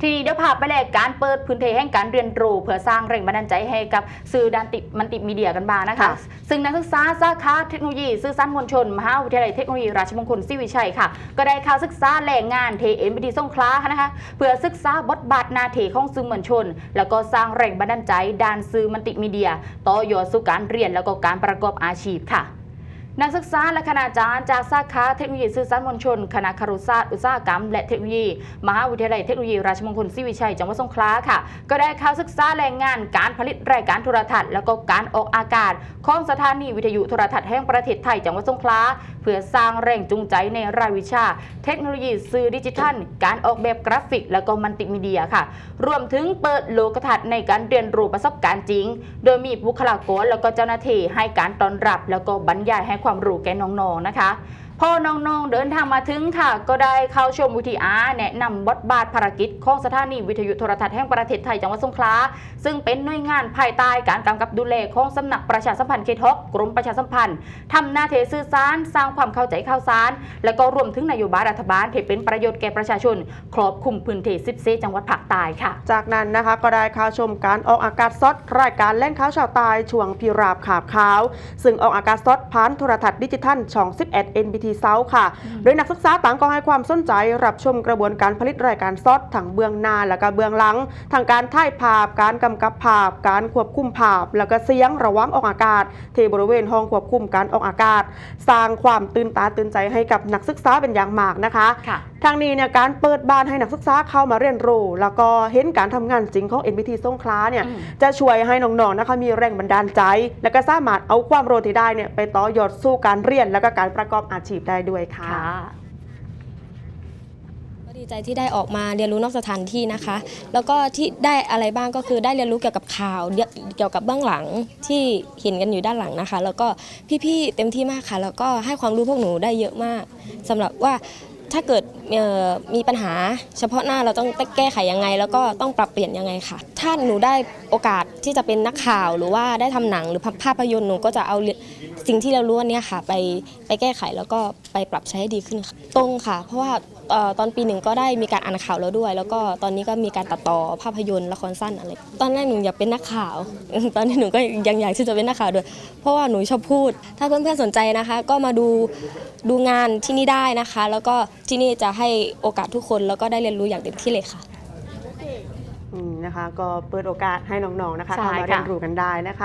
ทีนี้เดี๋ยวพาไปแลกการเปิดพื้นที่แห่งการเรียนรู้เพื่อสร้างแรงบันดาลใจให้กับสื่อด้านติมันติมีเดียกันบ้างนะคะค่ะซึ่งนักศึกษาสาขาเทคโนโลยีสื่อสารมวลชนมหาวิทยาลัยเทคโนโลยีราชมงคลศรีวิชัยค่ะ ก็ได้เข้าศึกษาแหล่งงานเทเอ็มบีดีสงขลาค่ะนะคะ เพื่อศึกษาบทบาทหนาทีของสื่อมวลชน แล้วก็สร้างแรงบันดาลใจด้านสื่อมันติมีเดีย ต่อยอดสู่การเรียนแล้วก็การประกอบอาชีพค่ะ นักศึกษาและคณาจารย์จากสาขาเทคโนโลยีสื่อสารมวลชน คณะครุศาสตร์อุตสาหกรรม และเทคโนโลยี มหาวิทยาลัยเทคโนโลยีราชมงคลศรีวิชัยจังหวัดสงขลาค่ะ ก็ได้เข้าศึกษาแรงงานการผลิตรายการโทรทัศน์ แล้วก็การออกอากาศ ของสถานีวิทยุโทรทัศน์แห่งประเทศไทยจังหวัดสงขลา พื่อสร้างแรงจูงใจในรายวิชา เทคโนโลยีสื่อดิจิทัล การออกแบบกราฟิก และก็มัลติมีเดียค่ะ รวมถึงเปิดโลกทัศน์ในการเรียนรู้ประสบการณ์จริง โดยมีบุคลากรแล้วก็เจ้าหน้าที่ให้การต้อนรับ แล้วก็บรรยายให้ความรู้แก่น้องๆนะคะ พอน้องๆ เดินทางมาถึงค่ะ ก็ได้เข้าชมวิทอาแนะนำบทบาทภารกิจของสถานีวิทยุโทรทัศน์แห่งประเทศไทยจังหวัดสงขลาซึ่งเป็นหน่วยงานภายใต้การกำกับดูแลของสำนักประชาสัมพันธ์เขตฮกกรมประชาสัมพันธ์ทำหน้าที่สื่อสารสร้างความเข้าใจข่าวสาร และก็รวมถึงนโยบายรัฐบาลที่เป็นประโยชน์แก่ประชาชน ครอบคลุมพื้นที่14จังหวัดภาคใต้ค่ะ จากนั้นนะคะก็ได้เข่าชมการออกอากาศสดรายการเล่นข่าวชาวใตายช่วงพิราบขาบขาว ซึ่งออกอากาศสดผ่านโทรทัศน์ดิจิทัลช่อง 11 NBT South ค่ะ โดยนักศึกษาต่างก็ให้ความสนใจรับชมกระบวนการผลิตรายการสดทั้งเบื้องหน้าและก็เบื้องหลังทางการถ่ายภาพ การกำกับภาพ การควบคุมภาพ แล้วก็เสียงระหว่างออกอากาศที่บริเวณห้องควบคุมการออกอากาศ สร้างความตื่นตาตื่นใจให้กับนักศึกษาเป็นอย่างมากนะคะค่ะทางนี้เนี่ยการเปิดบ้านให้นักศึกษาเข้ามาเรียนรู้แล้วก็เห็นการทำงานจริงของ NBT สงขลาเนี่ยอืมจะช่วยให้น้องๆนะคะมีแรงบันดาลใจ และก็สามารถเอาความรู้ที่ได้เนี่ยไปต่อยอดสู้การเรียน แล้วก็การประกอบอาชีพได้ด้วยค่ะดีใจที่ได้ออกมาเรียนรู้นอกสถานที่นะคะ แล้วก็ที่ได้อะไรบ้างก็คือได้เรียนรู้เกี่ยวกับข่าวเกี่ยวกับเบื้องหลังที่เห็นกันอยู่ด้านหลังนะคะ แล้วก็พี่ๆเต็มที่มากค่ะ แล้วก็ให้ความรู้พวกหนูได้เยอะมากสำหรับว่าถ้าเกิดมีปัญหาเฉพาะหน้าเราต้องแก้ไขยังไง แล้วก็ต้องปรับเปลี่ยนยังไงค่ะ ถ้าหนูได้โอกาสที่จะเป็นนักข่าวหรือว่าได้ทำหนังหรือภาพยนตร์หนูก็จะเอา สิ่งที่เรารู้อันเนี้ยค่ะไปไปแก้ไขแล้วก็ไปปรับใช้ให้ดีขึ้นค่ะตรงค่ะ เพราะว่าเอ่อตอนปีหนึ่งก็ได้มีการอ่านข่าวแล้วด้วย แล้วก็ตอนนี้ก็มีการตัดต่อภาพยนตร์ละครสั้นอะไร ตอนแรกหนูอยากเป็นนักข่าว ตอนนี้หนูก็ยังอยากที่จะเป็นนักข่าวด้วย เพราะว่าหนูชอบพูด ถ้าเพื่อนๆสนใจนะคะ ก็มาดูดูงานที่นี่ได้นะคะ แล้วก็ที่นี่จะให้โอกาสทุกคนแล้วก็ได้เรียนรู้อย่างเต็มที่เลยค่ะอืมนะคะก็เปิดโอกาสให้น้องๆนะคะใช่เข้ามาค่ะเรียนรู้กันได้นะคะ